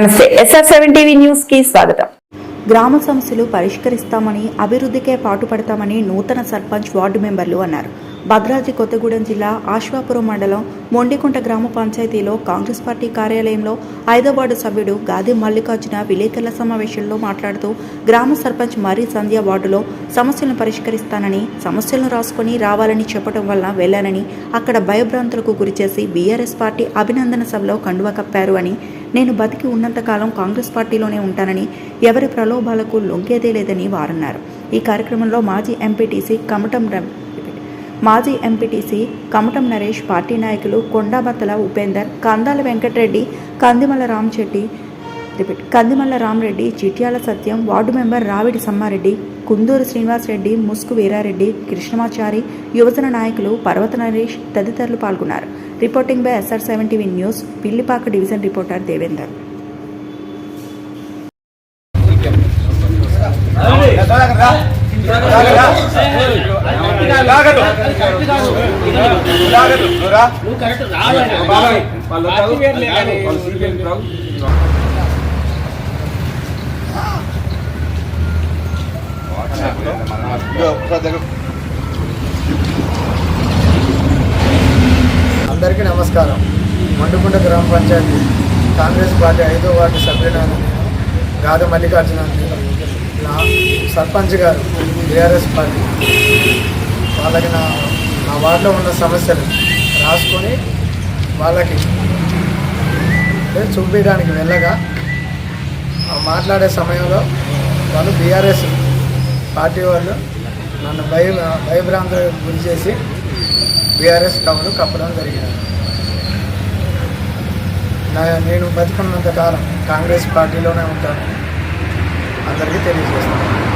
నమస్తే. SR seven TV న్యూస్కి స్వాగతం. గ్రామ సమస్యలు పరిష్కరిస్తామని అభివృద్ధికే పాటుపడతామని నూతన సర్పంచ్ వార్డు మెంబర్లు అన్నారు. భద్రాద్రి కొత్తగూడెం జిల్లా ఆశ్వాపురం మండలం మొండికుంట గ్రామ పంచాయతీలో కాంగ్రెస్ పార్టీ కార్యాలయంలో ఐదో సభ్యుడు గాది మల్లికార్జున విలేకరుల సమావేశంలో మాట్లాడుతూ గ్రామ సర్పంచ్ మర్రి సంధ్య వార్డులో సమస్యలను పరిష్కరిస్తానని సమస్యలను రాసుకొని రావాలని చెప్పడం వల్ల వెళ్ళానని అక్కడ భయభ్రాంతులకు గురిచేసి బీఆర్ఎస్ పార్టీ అభినందన సభలో కండువ కప్పారు అని నేను బతికి ఉన్నంతకాలం కాంగ్రెస్ పార్టీలోనే ఉంటానని ఎవరి ప్రలోభాలకు లొంగేదే లేదని వారన్నారు. ఈ కార్యక్రమంలో మాజీ ఎంపీటీసీ కమటం మాజీ ఎంపీటీసీ కమటం నరేష్ పార్టీ నాయకులు Kondabathala Upender Kandala Venkatareddy Kandimala Ramachetti repeat. Kandimalla Ramareddy Chityala Satyam ward member Ravidi Sammareddy Kunduru Srinivasareddy Musku Veerareddy Krishnamachari యువజన నాయకులు పర్వత నరేష్ తదితరులు పాల్గొన్నారు. Reporting by SR seven TV news Pillipaka division reporter Devender. అందరికీ నమస్కారం. మండుకుంట గ్రామ panchayat Congress party ఐదో ward సభ్యుడైన గాద మల్లికార్జున నా సర్పంచ్ గారు బీఆర్ఎస్ పార్టీ వాళ్ళకి నా నా వార్డులో ఉన్న సమస్యలు రాసుకొని వాళ్ళకి చూపించడానికి వెళ్ళగా మాట్లాడే సమయంలో వాళ్ళు బీఆర్ఎస్ పార్టీ వాళ్ళు నన్ను భయ భయభ్రాంతులకు గురి చేసి బీఆర్ఎస్ టౌన్ కప్పడం జరిగింది. నా నేను బతుకున్నంత కాలం కాంగ్రెస్ పార్టీలోనే ఉంటాను. అందరికీ తెలియజేస్తాను